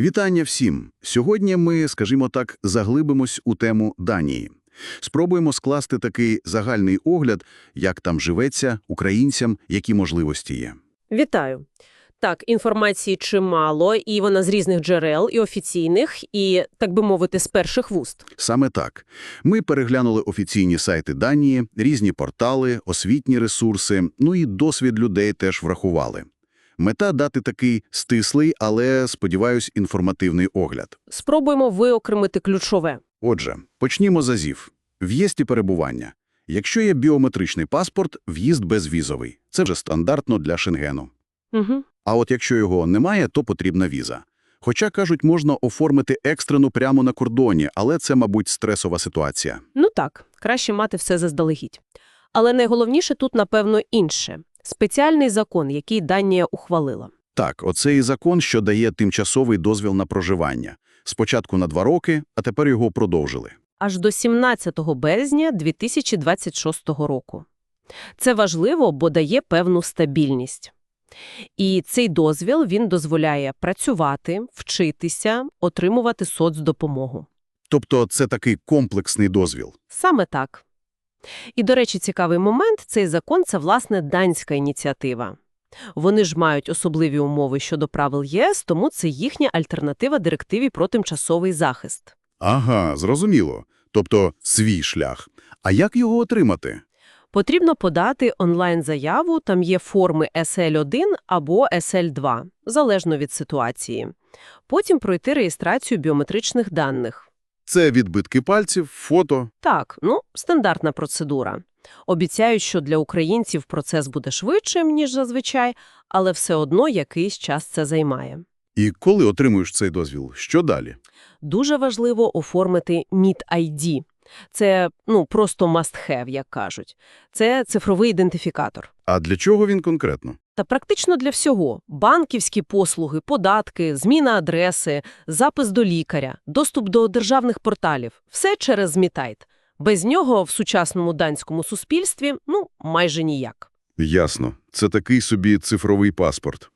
Вітання всім! Сьогодні ми, скажімо так, заглибимось у тему Данії. Спробуємо скласти такий загальний огляд, як там живеться українцям, які можливості є. Вітаю. Так, інформації чимало, і вона з різних джерел, і офіційних, і, так би мовити, з перших вуст. Саме так. Ми переглянули офіційні сайти Данії, різні портали, освітні ресурси, ну і досвід людей теж врахували. Мета – дати такий стислий, але, сподіваюсь, інформативний огляд. Спробуємо виокремити ключове. Отже, почнімо з АЗІВ. В'їзд і перебування. Якщо є біометричний паспорт, в'їзд безвізовий. Це вже стандартно для Шенгену. Угу. А от якщо його немає, то потрібна віза. Хоча, кажуть, можна оформити екстрену прямо на кордоні, але це, мабуть, стресова ситуація. Ну так, краще мати все заздалегідь. Але найголовніше тут, напевно, інше. Спеціальний закон, який Данія ухвалила. Так, оце і закон, що дає тимчасовий дозвіл на проживання. Спочатку на два роки, а тепер його продовжили. аж до 17 березня 2026 року. Це важливо, бо дає певну стабільність. І цей дозвіл він дозволяє працювати, вчитися, отримувати соцдопомогу. Тобто це такий комплексний дозвіл. Саме так. І, до речі, цікавий момент – цей закон – це, власне, данська ініціатива. Вони ж мають особливі умови щодо правил ЄС, тому це їхня альтернатива директиві про тимчасовий захист. Ага, зрозуміло. Тобто свій шлях. А як його отримати? Потрібно подати онлайн-заяву, там є форми SL1 або SL2, залежно від ситуації. Потім пройти реєстрацію біометричних даних. Це відбитки пальців, фото. Так, ну, стандартна процедура. Обіцяють, що для українців процес буде швидшим, ніж зазвичай, але все одно якийсь час це займає. І коли отримуєш цей дозвіл, що далі? Дуже важливо оформити MIT-ID. Це, ну, просто must-have, як кажуть. Це цифровий ідентифікатор. А для чого він конкретно? Та практично для всього – банківські послуги, податки, зміна адреси, запис до лікаря, доступ до державних порталів – все через Змітайт. Без нього в сучасному данському суспільстві – ну, майже ніяк. Ясно. Це такий собі цифровий паспорт.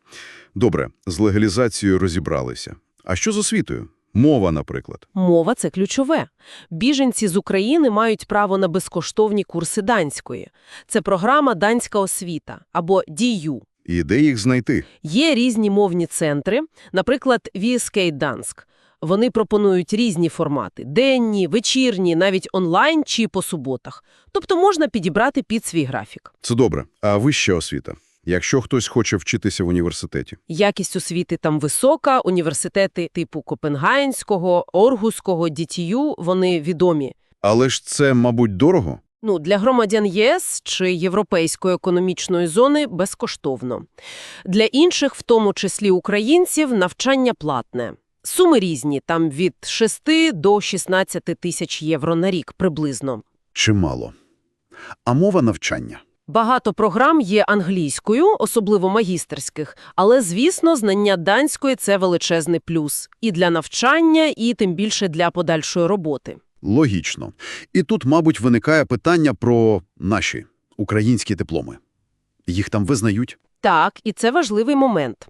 Добре, з легалізацією розібралися. А що з освітою? Мова, наприклад. Мова – це ключове. Біженці з України мають право на безкоштовні курси данської. Це програма «Данська освіта» або «Дію». І де їх знайти? Є різні мовні центри, наприклад, VSK Данськ. Вони пропонують різні формати – денні, вечірні, навіть онлайн чи по суботах. Тобто можна підібрати під свій графік. Це добре. А вища освіта? Якщо хтось хоче вчитися в університеті. Якість освіти там висока, університети типу Копенгагенського, Оргуського, ДТЮ – вони відомі. Але ж це, мабуть, дорого? Ну, для громадян ЄС чи Європейської економічної зони безкоштовно. Для інших, в тому числі українців, навчання платне. Суми різні, там від 6 до 16 тисяч євро на рік приблизно. Чимало. А мова навчання? Багато програм є англійською, особливо магістерських, але, звісно, знання данської – це величезний плюс. І для навчання, і тим більше для подальшої роботи. Логічно. І тут, мабуть, виникає питання про наші українські дипломи. Їх там визнають? Так, і це важливий момент.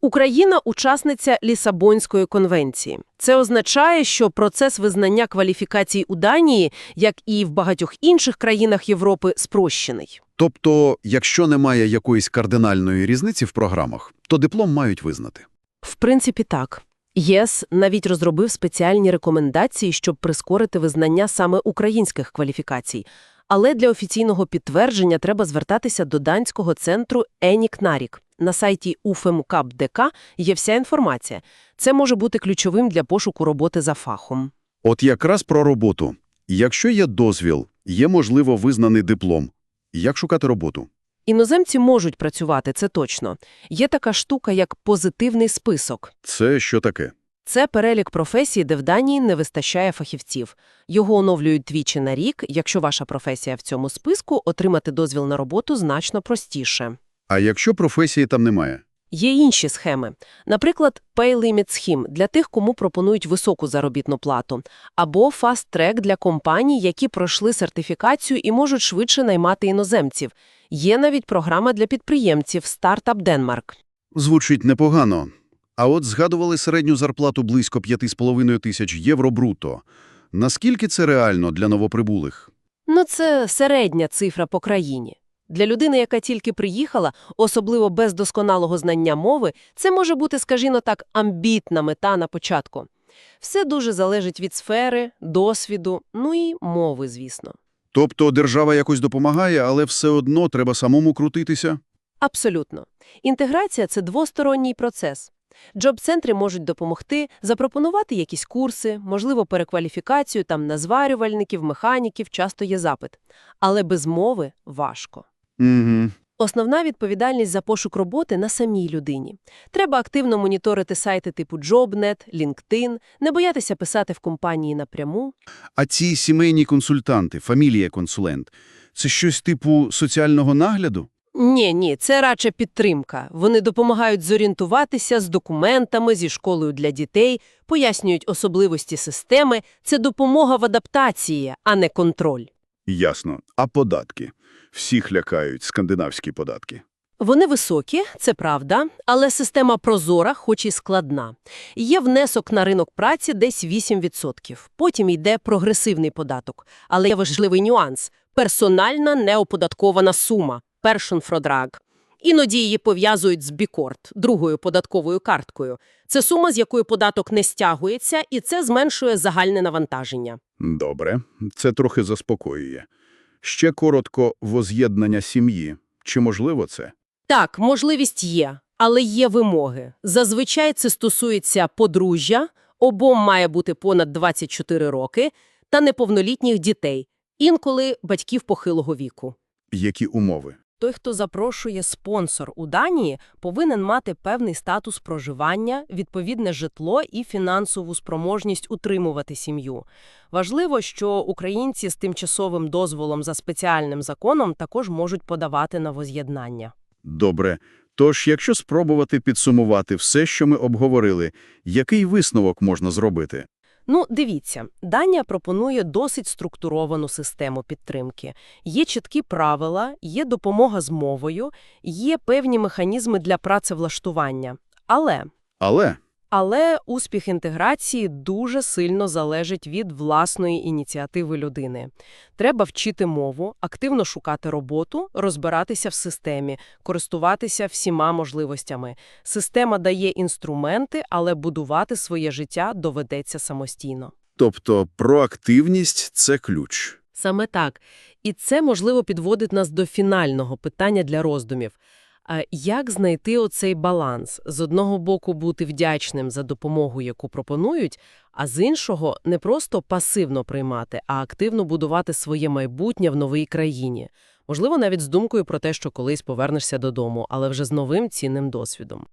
Україна – учасниця Лісабонської конвенції. Це означає, що процес визнання кваліфікацій у Данії, як і в багатьох інших країнах Європи, спрощений. Тобто, якщо немає якоїсь кардинальної різниці в програмах, то диплом мають визнати. В принципі, так. ЄС навіть розробив спеціальні рекомендації, щоб прискорити визнання саме українських кваліфікацій. Але для офіційного підтвердження треба звертатися до данського центру «Енік-Нарік». На сайті ufemkap.dk є вся інформація. Це може бути ключовим для пошуку роботи за фахом. От якраз про роботу. Якщо є дозвіл, є, можливо, визнаний диплом. Як шукати роботу? Іноземці можуть працювати, це точно. Є така штука, як позитивний список. Це що таке? Це перелік професій, де в Данії не вистачає фахівців. Його оновлюють двічі на рік. Якщо ваша професія в цьому списку, отримати дозвіл на роботу значно простіше. А якщо професії там немає? Є інші схеми. Наприклад, Pay Limit Scheme для тих, кому пропонують високу заробітну плату, або Fast Track для компаній, які пройшли сертифікацію і можуть швидше наймати іноземців. Є навіть програма для підприємців Startup Denmark. Звучить непогано. А от згадували середню зарплату близько 5,5 тисяч євро бруто. Наскільки це реально для новоприбулих? Ну, це середня цифра по країні. Для людини, яка тільки приїхала, особливо без досконалого знання мови, це може бути, скажімо так, амбітна мета на початку. Все дуже залежить від сфери, досвіду, ну і мови, звісно. Тобто держава якось допомагає, але все одно треба самому крутитися? Абсолютно. Інтеграція – це двосторонній процес. Джоб-центри можуть допомогти, запропонувати якісь курси, можливо, перекваліфікацію там на зварювальників, механіків, часто є запит. Але без мови важко. Угу. Основна відповідальність за пошук роботи на самій людині. Треба активно моніторити сайти типу JobNet, LinkedIn, не боятися писати в компанії напряму. А ці сімейні консультанти, фамілія-консулент – це щось типу соціального нагляду? Ні, ні, це радше підтримка. Вони допомагають зорієнтуватися з документами, зі школою для дітей, пояснюють особливості системи. Це допомога в адаптації, а не контроль. Ясно. А податки? Всіх лякають скандинавські податки. Вони високі, це правда, але система прозора, хоч і складна. Є внесок на ринок праці десь 8%. Потім йде прогресивний податок. Але є важливий нюанс – персональна неоподаткована сума – першонфродраг. Іноді її пов'язують з бікорд, другою податковою карткою. Це сума, з якої податок не стягується, і це зменшує загальне навантаження. Добре, це трохи заспокоює. Ще коротко воз'єднання сім'ї. Чи можливо це? Так, можливість є, але є вимоги. Зазвичай це стосується подружжя, обом має бути понад 24 роки, та неповнолітніх дітей, інколи батьків похилого віку. Які умови? Той, хто запрошує спонсор у Данії, повинен мати певний статус проживання, відповідне житло і фінансову спроможність утримувати сім'ю. Важливо, що українці з тимчасовим дозволом за спеціальним законом також можуть подавати на воз'єднання. Добре. Тож, якщо спробувати підсумувати все, що ми обговорили, який висновок можна зробити? Ну, дивіться, Данія пропонує досить структуровану систему підтримки. Є чіткі правила, є допомога з мовою, є певні механізми для працевлаштування. Але, Але але успіх інтеграції дуже сильно залежить від власної ініціативи людини. Треба вчити мову, активно шукати роботу, розбиратися в системі, користуватися всіма можливостями. Система дає інструменти, але будувати своє життя доведеться самостійно. тобто проактивність – це ключ. Саме так. І це, можливо, підводить нас до фінального питання для роздумів. Як знайти оцей баланс? З одного боку бути вдячним за допомогу, яку пропонують, а з іншого не просто пасивно приймати, а активно будувати своє майбутнє в новій країні. Можливо, навіть з думкою про те, що колись повернешся додому, але вже з новим цінним досвідом.